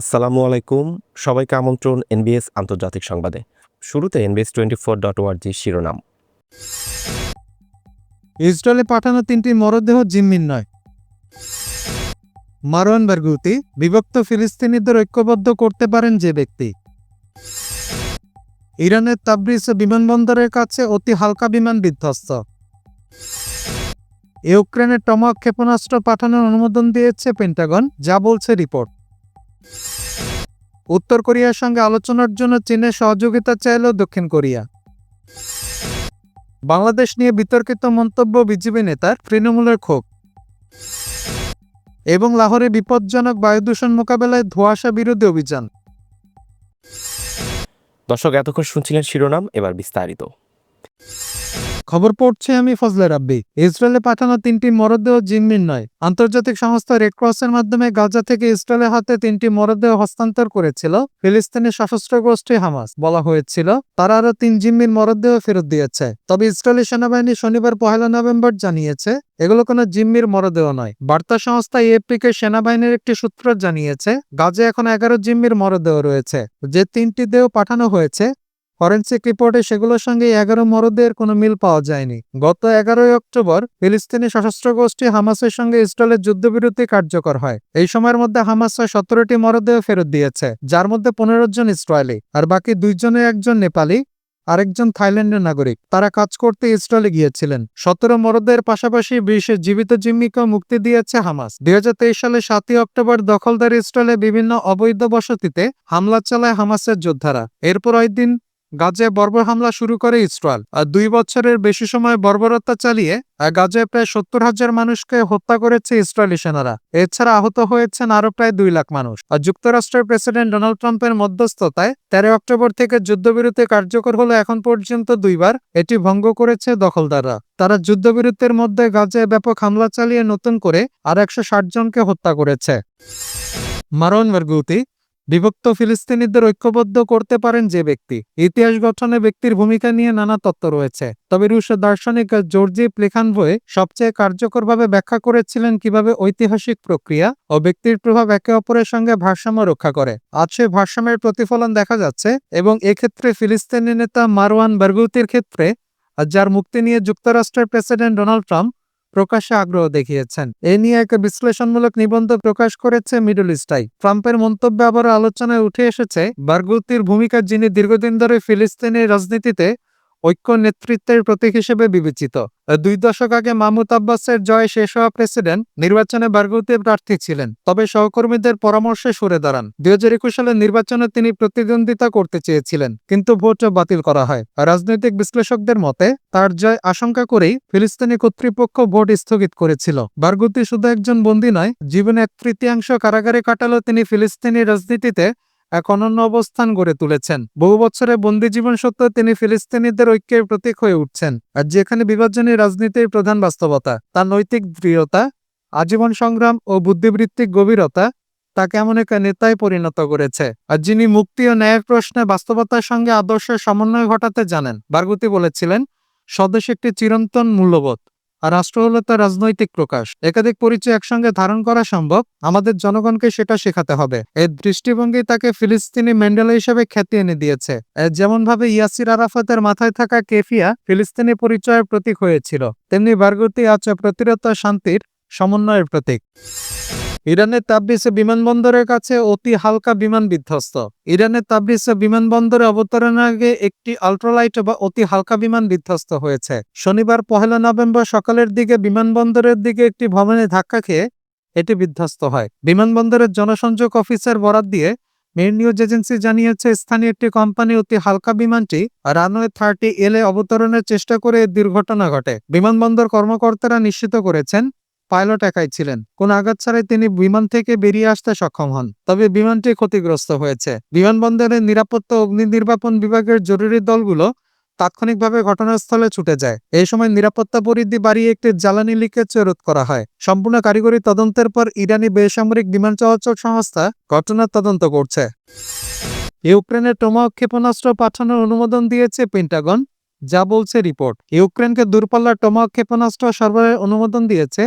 আসসালামু আলাইকুম। সবাইকে আমন্ত্রণ এনবিএস আন্তর্জাতিক সংবাদে। শুরুতে এনবিএস টোয়েন্টি ফোর ডট ওয়ার্জি শিরোনাম। ইসরায়েলে পাঠানো তিনটি মরদেহ জিম্মির নয়। মারওয়ান বারগুতি, বিভক্ত ফিলিস্তিনিদের ঐক্যবদ্ধ করতে পারেন যে ব্যক্তি। ইরানের তাবরিজ বিমানবন্দরের কাছে অতি হালকা বিমান বিধ্বস্ত। ইউক্রেনের টমাক ক্ষেপণাস্ত্র পাঠানোর অনুমোদন দিয়েছে পেন্টাগন যা বলছে রিপোর্ট। উত্তর কোরিয়ার সঙ্গে আলোচনার জন্য চীনের সহযোগিতা চাইল দক্ষিণ কোরিয়া। বাংলাদেশ নিয়ে বিতর্কিত মন্তব্য বিজেপি নেতার তৃণমূলের ক্ষোভ। এবং লাহোরে বিপজ্জনক বায়ুদূষণ মোকাবেলায় ধোঁয়াশা বিরোধী অভিযান। দর্শক, এতক্ষণ শুনছিলেন শিরোনাম, এবার বিস্তারিত। খবর পড়ছে আমি ফজলে রাব্বি। ইসরায়েলে পাঠানো তিনটি মরদেহ জিম্মির নয়। আন্তর্জাতিক সংস্থা রেড ক্রসের মাধ্যমে গাজা থেকে ইসরায়েলের হাতে তিনটি মরদেহ হস্তান্তর করেছিল। ফিলিস্তিনি সশস্ত্র গোষ্ঠী হামাস, বলা হয়েছিল, তারা আরও তিন জিম্মির মরদেহ ফেরত দিয়েছে। তবে ইসরায়েলি সেনাবাহিনী শনিবার পহেলা নভেম্বর জানিয়েছে, এগুলো কোনো জিম্মির মরদেহ নয়। বার্তা সংস্থা এএফপিকে সেনাবাহিনীর একটি সূত্র জানিয়েছে, গাজে এখন এগারো জিম্মির মরদেহ রয়েছে। যে তিনটি দেহ পাঠানো হয়েছে ফরেন্সিক রিপোর্টে সেগুলোর সঙ্গে এগারো মরদেহের কোনো মিল পাওয়া যায়নি। গত এগারোই অক্টোবর ফিলিস্তিনি সশস্ত্র গোষ্ঠী হামাসের সঙ্গে ইসরায়েলের যুদ্ধবিরতি কার্যকর হয়। এই সময়ের মধ্যে হামাস সতেরোটি মরদেহ ফেরত দিয়েছে, যার মধ্যে পনেরো জন ইসরায়েলি আর বাকি দুইজনে একজন নেপালি, আরেকজন থাইল্যান্ডের নাগরিক। তারা কাজ করতে ইসরায়েলে গিয়েছিলেন। সতেরো মরদেহের পাশাপাশি বিশেষ জীবিত জিম্মিকেও মুক্তি দিয়েছে হামাস। দুই সালে সাতই অক্টোবর দখলদার ইসরায়েলে বিভিন্ন অবৈধ বসতিতে হামলা চালায় হামাসের যোদ্ধারা। এরপর ওই দিন গাজায় বর্বর হামলা শুরু করে ইসরায়েল, আর দুই বছরের বেশি সময় বর্বরতা চালিয়ে গাজায় প্রায় সত্তর হাজার মানুষকে হত্যা করেছে ইসরায়েলি সেনারা। এছাড়া আহত হয়েছেন আরও প্রায় দুই লাখ মানুষ। আর যুক্তরাষ্ট্রের প্রেসিডেন্ট ডোনাল্ড ট্রাম্পের মধ্যস্থতায় তেরো অক্টোবর থেকে যুদ্ধবিরতি কার্যকর হলো এখন পর্যন্ত দুইবার, এটি ভঙ্গ করেছে দখলদাররা। তারা যুদ্ধবিরতির মধ্যে গাজায় ব্যাপক হামলা চালিয়ে নতুন করে আর একশো ষাট জনকে হত্যা করেছে। মারন ভার্গুতি বিভক্ত ফিলিস্তিনিদের ঐক্যবদ্ধ করতে পারেন যে ব্যক্তি। ইতিহাস গঠনে ব্যক্তির ভূমিকা নিয়ে নানা তত্ত্ব রয়েছে। তবে রুশ দার্শনিক জর্জি প্লেখানভয়ে সবচেয়ে কার্যকরভাবে ব্যাখ্যা করেছিলেন কীভাবে ঐতিহাসিক প্রক্রিয়া ও ব্যক্তির প্রভাব একে অপরের সঙ্গে ভারসাম্য রক্ষা করে। আজ সেই ভারসাম্যের প্রতিফলন দেখা যাচ্ছে এবং এক্ষেত্রে ফিলিস্তিনি নেতা মারওয়ান বারগুতির ক্ষেত্রে, যার মুক্তি নিয়ে যুক্তরাষ্ট্রের প্রেসিডেন্ট ডোনাল্ড ট্রাম্প প্রকাশ্যে আগ্রহ দেখিয়েছেন। এ নিয়ে এক বিশ্লেষণমূলক নিবন্ধ প্রকাশ করেছে মিডল ইস্টাই ট্রাম্পের মন্তব্যে আবার আলোচনায় উঠে এসেছে, বারগুতির ভূমিকা যিনি দীর্ঘদিন ধরে ফিলিস্তিনের রাজনীতিতে ঐক্য নেতৃত্বের প্রতীক হিসেবে বিবেচিত। দুই দশক আগে মাহমুদ আব্বাসের জয় শেষ হওয়া প্রেসিডেন্ট নির্বাচনে বারগুতি প্রার্থী ছিলেন। তবে সহকর্মীদের পরামর্শে সরে দাঁড়ান। দুই হাজার একুশ সালের নির্বাচনে তিনি প্রতিদ্বন্দ্বিতা করতে চেয়েছিলেন, কিন্তু ভোট বাতিল করা হয়। রাজনৈতিক বিশ্লেষকদের মতে, তার জয় আশঙ্কা করেই ফিলিস্তিনি কর্তৃপক্ষ ভোট স্থগিত করেছিল। বারগুতি শুধু একজন বন্দী নয় জীবনে এক তৃতীয়াংশ কারাগারে কাটালেও তিনি ফিলিস্তিনি রাজনীতিতে এক অনন্য অবস্থান গড়ে তুলেছেন। বহু বছরের বন্দী জীবন সত্ত্বেও তিনি ফিলিস্তিনিদের ঐক্যের প্রতীক হয়ে উঠছেন, আর যেখানে বিভাজনী রাজনীতির প্রধান বাস্তবতা, তার নৈতিক দৃঢ়তা, আজীবন সংগ্রাম ও বুদ্ধিবৃত্তিক গভীরতা তাকে এমন এক নেতায় পরিণত করেছে, আর যিনি মুক্তি ও ন্যায়ের প্রশ্নে বাস্তবতার সঙ্গে আদর্শের সমন্বয় ঘটাতে জানেন। বারগুতি বলেছিলেন, স্বদেশ একটি চিরন্তন মূল্যবোধ। আর রাষ্ট্র হলো তার রাজনৈতিক প্রকাশ। একাধিক পরিচয় একসঙ্গে ধারণ করা সম্ভব, আমাদের জনগণকে সেটা শেখাতে হবে। এর দৃষ্টিভঙ্গি তাকে ফিলিস্তিনি ম্যান্ডেলা হিসেবে খ্যাতি এনে দিয়েছে। যেমন ভাবে ইয়াসির আরাফাতের মাথায় থাকা কেফিয়া ফিলিস্তিনি পরিচয়ের প্রতীক হয়েছিল, তেমনি বারগুতি আছে প্রতিরতা শান্তির সমন্বয়ের প্রতীক। ইরানের তাবরিসে বিমানবন্দরের কাছে অতি হালকা বিমান বিধ্বস্ত। ইরানের তাবরিসে বিমানবন্দরে অবতরণের আগে একটি আল্ট্রালাইট বা অতি হালকা বিমান বিধ্বস্ত হয়েছে। শনিবার পহেলা নভেম্বর সকালের দিকে বিমানবন্দরের দিকে একটি ভবনে ধাক্কা খেয়ে এটি বিধ্বস্ত হয়। বিমানবন্দরের জনসংযোগ অফিসার বরাত দিয়ে মের নিউজ এজেন্সি জানিয়েছে, স্থানীয় একটি কোম্পানি অতি হালকা বিমানটি রানওয়ে থার্টি এলে অবতরণের চেষ্টা করে দুর্ঘটনা ঘটে। বিমানবন্দর কর্মকর্তারা নিশ্চিত করেছেন পাইলট একাই ছিলেন। কোন আঘাত ছাড়াই তিনি বিমান থেকে বেরিয়ে আসতে সক্ষম হন। তবে বিমানটি ক্ষতিগ্রস্ত হয়েছে। বিমানবন্দরের নিরাপত্তা অগ্নি নির্বাপন বিভাগের জরুরি দলগুলো তাৎক্ষণিকভাবে ঘটনাস্থলে ছুটে যায়। এই সময় নিরাপত্তা পরিধি বাড়িয়ে একটি জ্বালানি লিকেজ রোধ করা হয়। সম্পূর্ণ কারিগরি তদন্তের পর ইরানি বেসামরিক বিমান চলাচল সংস্থা ঘটনার তদন্ত করছে। ইউক্রেনের টোমাহক ক্ষেপণাস্ত্র পাঠানোর অনুমোদন দিয়েছে পেন্টাগন, যা বলছে রিপোর্ট। ইউক্রেনকে দূরপাল্লার টোমাহক ক্ষেপণাস্ত্র সরবরাহের অনুমোদন দিয়েছে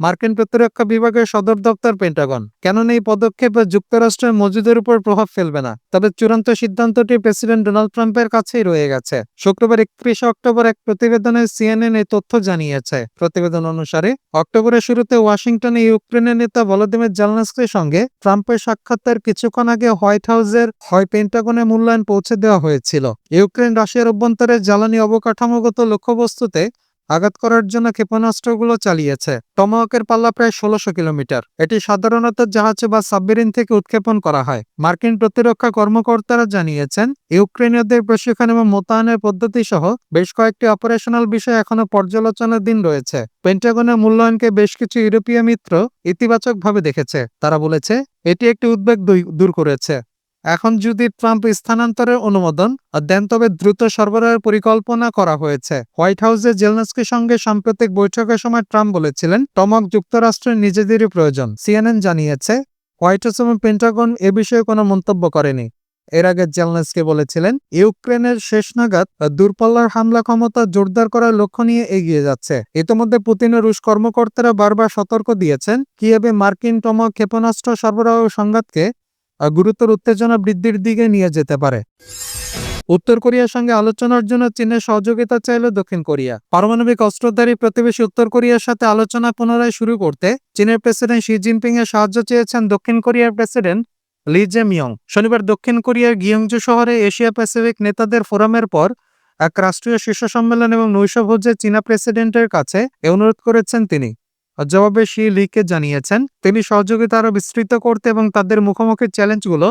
মার্কিন প্রতিরক্ষা বিভাগের সদর দপ্তর পেন্টাগন। কেননা এই পদক্ষেপ যুক্তরাষ্ট্রের মজুদের উপর প্রভাব ফেলবে না। তবে চূড়ান্ত সিদ্ধান্তটি প্রেসিডেন্ট ডোনাল্ড ট্রাম্পের কাছেই রয়ে গেছে। শুক্রবার একত্রিশে অক্টোবর এক প্রতিবেদনে সিএনএন এই তথ্য জানিয়েছে। প্রতিবেদন অনুসারে, অক্টোবরের শুরুতে ওয়াশিংটনে ইউক্রেনের নেতা ভলোদিমির জেলনাস্কির সঙ্গে ট্রাম্পের সাক্ষাৎকার কিছুক্ষণ আগে হোয়াইট হাউসের হয় পেন্টাগনে মূল্যায়ন পৌঁছে দেওয়া হয়েছিল। ইউক্রেন রাশিয়ার অভ্যন্তরে জ্বালানি অবকাঠামোগত লক্ষ্যবস্তুতে আঘাত করার জন্য ক্ষেপণাস্ত্রগুলো চালিয়েছে। টমাহকের পাল্লা প্রায় ষোলোশো কিলোমিটার। এটি সাধারণত জাহাজে বা সাবমেরিন থেকে উৎক্ষেপণ করা হয়। মার্কিন প্রতিরক্ষা কর্মকর্তারা জানিয়েছেন, ইউক্রেনীয়দের প্রশিক্ষণ এবং মোতায়েনের পদ্ধতি সহ বেশ কয়েকটি অপারেশনাল বিষয় এখনও পর্যালোচনার দিন রয়েছে। পেন্টাগনের মূল্যায়নকে বেশ কিছু ইউরোপীয় মিত্র ইতিবাচকভাবে দেখেছে। তারা বলেছে, এটি একটি উদ্বেগ দূর করেছে। এখন যদি ট্রাম্প স্থানান্তরের অনুমোদন, দেন তবে দ্রুত সরবরাহের পরিকল্পনা করা হয়েছে। হোয়াইট হাউসে জেলনাস্কির সঙ্গে সাম্প্রতিক বৈঠকের সময় ট্রাম্প বলেছিলেন, টমক যুক্তরাষ্ট্রের নিজেদেরই প্রয়োজন, সিএনএন জানিয়েছে। হোয়াইট হাউস এবং পেন্টাগন এ বিষয়ে কোনো মন্তব্য করেনি। এর আগে জেলনাস্কি বলেছিলেন, ইউক্রেনের শেষ নাগাদ দূরপাল্লার হামলা ক্ষমতা জোরদার করার লক্ষ্য নিয়ে এগিয়ে যাচ্ছে। ইতিমধ্যে পুতিন ও রুশ কর্মকর্তারা বারবার সতর্ক দিয়েছেন কীভাবে মার্কিন টমক ক্ষেপণাস্ত্র সরবরাহ সংঘাতকে গুরুতর উত্তেজনা বৃদ্ধির দিকে নিয়ে যেতে পারে। উত্তর কোরিয়ার সঙ্গে আলোচনার জন্য চীনের সহযোগিতা চাইল দক্ষিণ কোরিয়া। পারমাণবিক অস্ত্রধারী প্রতিবেশী উত্তর কোরিয়ার সাথে আলোচনা পুনরায় শুরু করতে চীনের প্রেসিডেন্ট শি জিনপিং এর সাহায্য চেয়েছেন দক্ষিণ কোরিয়ার প্রেসিডেন্ট লি জে মিয়ং শনিবার দক্ষিণ কোরিয়ার গিয়ংজু শহরে এশিয়া প্যাসিফিক নেতাদের ফোরামের পর এক রাষ্ট্রীয় শীর্ষ সম্মেলন এবং নৈশভোজে চীনা প্রেসিডেন্টের কাছে অনুরোধ করেছেন তিনি। জবাবে শি লিকে জানিয়েছেন। তিনি সহযোগিতা আরও বিস্তৃত করতে এবং তাদের মুখোমুখি চ্যালেঞ্জগুলো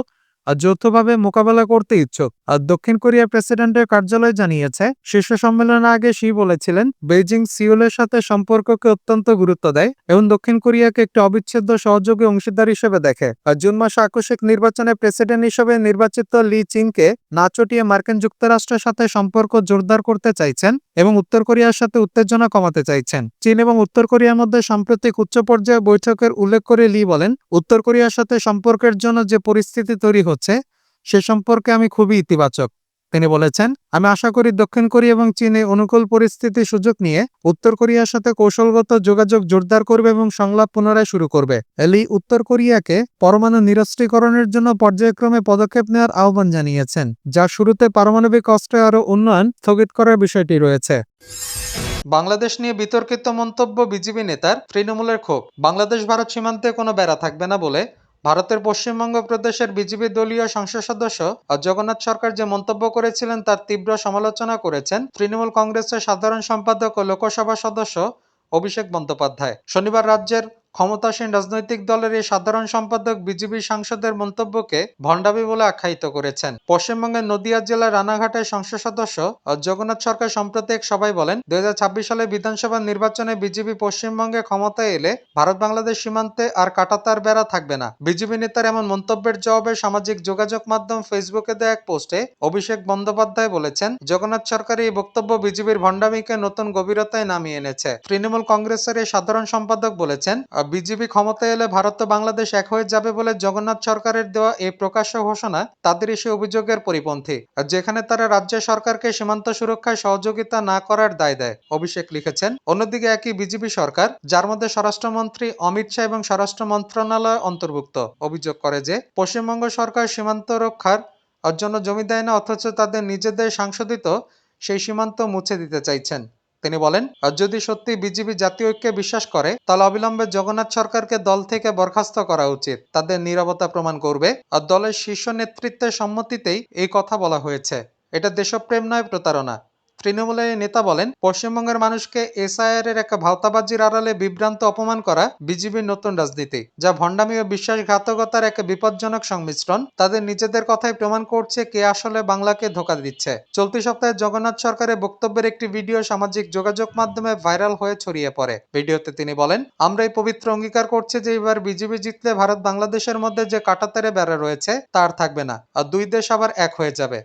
আহ, যৌথভাবে মোকাবেলা করতে ইচ্ছুক। আর দক্ষিণ কোরিয়ার প্রেসিডেন্টের কার্যালয় জানিয়েছে শীর্ষ সম্মেলনের আগে শি বলেছিলেন বেইজিং সিওলের সাথে সম্পর্ককে অত্যন্ত গুরুত্ব দেয় এবং দক্ষিণ কোরিয়াকে একটি অবিচ্ছেদ্য সহযোগী অংশীদার হিসেবে দেখে। আর জুন মাসে আকস্মিক নির্বাচনে প্রেসিডেন্ট হিসেবে নির্বাচিত লি চিংকে না চটিয়ে মার্কিন যুক্তরাষ্ট্রের সাথে সম্পর্ক জোরদার করতে চাইছেন এবং উত্তর কোরিয়ার সাথে উত্তেজনা কমাতে চাইছেন। চীন এবং উত্তর কোরিয়ার মধ্যে সাম্প্রতিক উচ্চ পর্যায়ে বৈঠকের উল্লেখ করে লি বলেন উত্তর কোরিয়ার সাথে সম্পর্কের জন্য যে পরিস্থিতি তৈরি হচ্ছে সে সম্পর্কে আমি খুবই ইতিবাচক। তিনি বলেছেন, আমি আশা করি দক্ষিণ কোরিয়া এবং চীনে অনুকূল পরিস্থিতির সুযোগ নিয়ে উত্তর কোরিয়ার সাথে কৌশলগত যোগাযোগ জোরদার করবে এবং সংলাপ পুনরায় শুরু করবে। এলি উত্তর কোরিয়াকে পরমাণু নিরস্ত্রীকরণের জন্য পর্যায়ক্রমে পদক্ষেপ নেওয়ার আহ্বান জানিয়েছেন যার শুরুতে পারমাণবিক অস্ত্রে আরও উন্নয়ন স্থগিত করার বিষয়টি রয়েছে। বাংলাদেশ নিয়ে বিতর্কিত মন্তব্য বিজেপি নেতার তৃণমূলের ক্ষোভ। বাংলাদেশ ভারত সীমান্তে কোনো বেড়া থাকবে না বলে ভারতের পশ্চিমবঙ্গ প্রদেশের বিজেপি দলীয় সংসদ সদস্য জগন্নাথ সরকার যে মন্তব্য করেছিলেন তার তীব্র সমালোচনা করেছেন তৃণমূল কংগ্রেসের সাধারণ সম্পাদক ও লোকসভা সদস্য অভিষেক বন্দ্যোপাধ্যায়। শনিবার রাজ্যের ক্ষমতাসীন রাজনৈতিক দলের এই সাধারণ সম্পাদক বিজেপি সাংসদের মন্তব্যকে ভণ্ডামি বলে আখ্যায়িত করেছেন। পশ্চিমবঙ্গের নদিয়া জেলার রানাঘাটের সংসদ সদস্য জগন্নাথ সরকার সম্প্রতি এক সভায় বলেন, দুই হাজার ছাব্বিশ সালে বিধানসভা নির্বাচনে বিজেপি পশ্চিমবঙ্গে ক্ষমতায় এলে ভারত বাংলাদেশ সীমান্তে আর কাটাতার বেড়া থাকবে না। বিজেপি নেতার এমন মন্তব্যের জবাবে সামাজিক যোগাযোগ মাধ্যম ফেসবুকে দেয়া এক পোস্টে অভিষেক বন্দ্যোপাধ্যায় বলেছেন, জগন্নাথ সরকারের এই বক্তব্য বিজেপির ভণ্ডামিকে নতুন গভীরতায় নামিয়ে এনেছে। তৃণমূল কংগ্রেসের এই সাধারণ সম্পাদক বলেছেন বিজেপি ক্ষমতায় এলে ভারত ও বাংলাদেশ এক হয়ে যাবে বলে জগন্নাথ সরকারের দেওয়া এই প্রকাশ্য ঘোষণা তাদের সে অভিযোগের পরিপন্থী, যেখানে তারা রাজ্য সরকারকে সীমান্ত সুরক্ষায় সহযোগিতা না করার দায় দেয়, অভিষেক লিখেছেন। অন্যদিকে একই বিজেপি সরকার, যার মধ্যে স্বরাষ্ট্রমন্ত্রী অমিত শাহ এবং স্বরাষ্ট্র মন্ত্রণালয় অন্তর্ভুক্ত, অভিযোগ করে যে পশ্চিমবঙ্গ সরকার সীমান্ত রক্ষার জন্য জমি দেয় না, অথচ তাদের নিজেদের সাংসদিত সেই সীমান্ত মুছে দিতে চাইছেন। তিনি বলেন, আর যদি সত্যি বিজেপি জাতীয় ঐক্যে বিশ্বাস করে, তাহলে অবিলম্বে জগন্নাথ সরকারকে দল থেকে বরখাস্ত করা উচিত। তাদের নিরবতা প্রমাণ করবে আর দলের শীর্ষ নেতৃত্বের সম্মতিতেই এই কথা বলা হয়েছে। এটা দেশপ্রেম নয়, প্রতারণা। তৃণমূলের নেতা বলেন, পশ্চিমবঙ্গের মানুষকে এসআইআর এর এক ভাওতাবাজির আড়ালে বিভ্রান্ত, অপমান করা বিজেপির নতুন রাজনীতি, যা ভণ্ডামি ও বিশ্বাসঘাতকতার এক বিপজ্জনক সংমিশ্রণ। তাদের নিজেদের কথাই প্রমাণ করছে কে আসলে বাংলাকে ধোকা দিচ্ছে। চলতি সপ্তাহে জগন্নাথ সরকারের বক্তব্যের একটি ভিডিও সামাজিক যোগাযোগ মাধ্যমে ভাইরাল হয়ে ছড়িয়ে পড়ে। ভিডিওতে তিনি বলেন, আমরা এই পবিত্র অঙ্গীকার করছি যে এবার বিজেপি জিতলে ভারত বাংলাদেশের মধ্যে যে কাটাতারে বেড়া রয়েছে তার থাকবে না, আর দুই দেশ আবার এক হয়ে যাবে।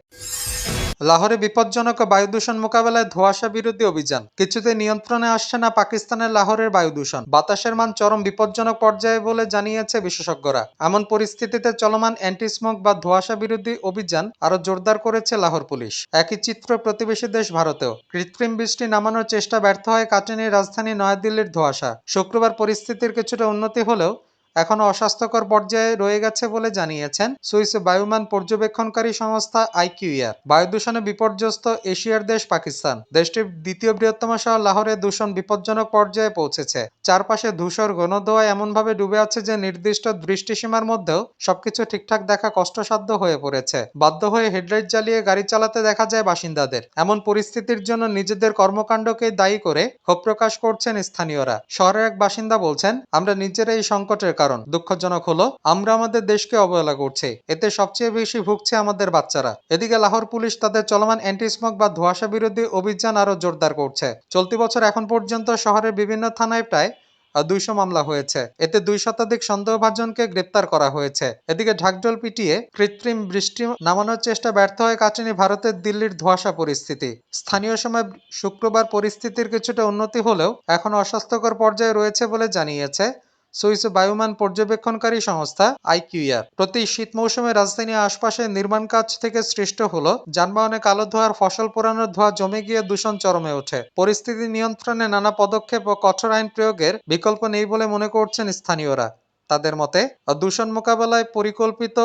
লাহোরে বিপজ্জনক বায়ু দূষণ মোকাবেলায় ধোঁয়াশা বিরোধী অভিযান। কিছুতে নিয়ন্ত্রণে আসছে না পাকিস্তানের লাহোরের বায়ু দূষণ। বাতাসের মান চরম বিপজ্জনক পর্যায়ে বলে জানিয়েছে বিশেষজ্ঞরা। এমন পরিস্থিতিতে চলমান অ্যান্টি স্মোক বা ধোঁয়াশা বিরোধী অভিযান আরও জোরদার করেছে লাহোর পুলিশ। একই চিত্র প্রতিবেশী দেশ ভারতেও। কৃত্রিম বৃষ্টি নামানোর চেষ্টা ব্যর্থ হয় কাটেনি রাজধানী নয়াদিল্লির ধোঁয়াশা। শুক্রবার পরিস্থিতির কিছুটা উন্নতি হলেও এখনও অস্বাস্থ্যকর পর্যায়ে রয়ে গেছে বলে জানিয়েছেন সুইস বায়ুমান পর্যবেক্ষণকারী সংস্থা আইকিউআর। বায়ু দূষণে বিপর্যস্ত এশিয়ার দেশ পাকিস্তান। দেশটির দ্বিতীয় বৃহত্তম শহর লাহোরে দূষণ বিপজ্জনক পর্যায়ে পৌঁছেছে। চারপাশে ধূসর ঘনদোয়া এমনভাবে ডুবে আছে যে নির্দিষ্ট দৃষ্টিসীমার মধ্যেও সবকিছু ঠিকঠাক দেখা কষ্টসাধ্য হয়ে পড়েছে। বাধ্য হয়ে হেডলাইট জ্বালিয়ে গাড়ি চালাতে দেখা যায় বাসিন্দাদের। এমন পরিস্থিতির জন্য নিজেদের কর্মকাণ্ডকে দায়ী করে ক্ষোভ প্রকাশ করছেন স্থানীয়রা। শহরের এক বাসিন্দা বলছেন, আমরা নিজেরা এই সংকটের কারণ দুঃখজনক হলো, আমরা আমাদের দেশকে অবহেলা করছি। এতে সবচেয়ে বেশি ভুগছে আমাদের বাচ্চারা। এদিকে লাহোর পুলিশ তাদের চলমান অ্যান্টি স্মোক বা ধোঁয়াশা বিরোধী অভিযান আরও জোরদার করছে। চলতি বছর এখন পর্যন্ত শহরের বিভিন্ন থানায় প্রায় দুইশো মামলা হয়েছে। এতে দুই শতাধিক সন্দেহভাজনকে গ্রেপ্তার করা হয়েছে। এদিকে ঢাকঢোল পিটিয়ে কৃত্রিম বৃষ্টি নামানোর চেষ্টা ব্যর্থ হয়ে কাটেনি ভারতের দিল্লির ধোঁয়াশা পরিস্থিতি। স্থানীয় সময় শুক্রবার পরিস্থিতির কিছুটা উন্নতি হলেও এখন অস্বাস্থ্যকর পর্যায়ে রয়েছে বলে জানিয়েছে সুইস বায়ুমান পর্যবেক্ষণকারী সংস্থা আইকিউআর প্রতি শীত মৌসুমে রাজধানী আশপাশে নির্মাণ কাজ থেকে সৃষ্ট হলো যানবাহনে কালো ধোঁয়ার ফসল পোড়ানোর ধোঁয়া জমে গিয়ে দূষণ চরমে ওঠে। পরিস্থিতি নিয়ন্ত্রণে নানা পদক্ষেপ ও কঠোর আইন প্রয়োগের বিকল্প নেই বলে মনে করছেন স্থানীয়রা। তাদের মতে, দূষণ মোকাবেলায় পরিকল্পিত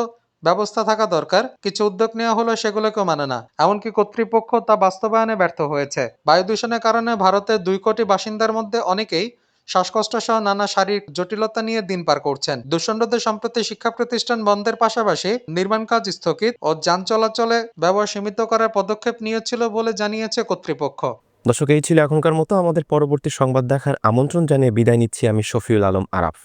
ব্যবস্থা থাকা দরকার, কিছু উদ্যোগ নেওয়া হলো সেগুলোকেও মানে না। এমনকি কর্তৃপক্ষ তা বাস্তবায়নে ব্যর্থ হয়েছে। বায়ু দূষণের কারণে ভারতের দুই কোটি বাসিন্দার মধ্যে অনেকেই শ্বাসকষ্ট সহ নানা শারীরিক জটিলতা নিয়ে দিন পার করছেন। দূষণরোধে সম্প্রতি শিক্ষা প্রতিষ্ঠান বন্ধের পাশাপাশি নির্মাণ কাজ স্থগিত ও যান চলাচলে ব্যবহার সীমিত করার পদক্ষেপ নিয়েছিল বলে জানিয়েছে কর্তৃপক্ষ। দর্শক, এই ছিল এখনকার মতো। আমাদের পরবর্তী সংবাদ দেখার আমন্ত্রণ জানিয়ে বিদায় নিচ্ছি আমি শফিউল আলম আরাফ।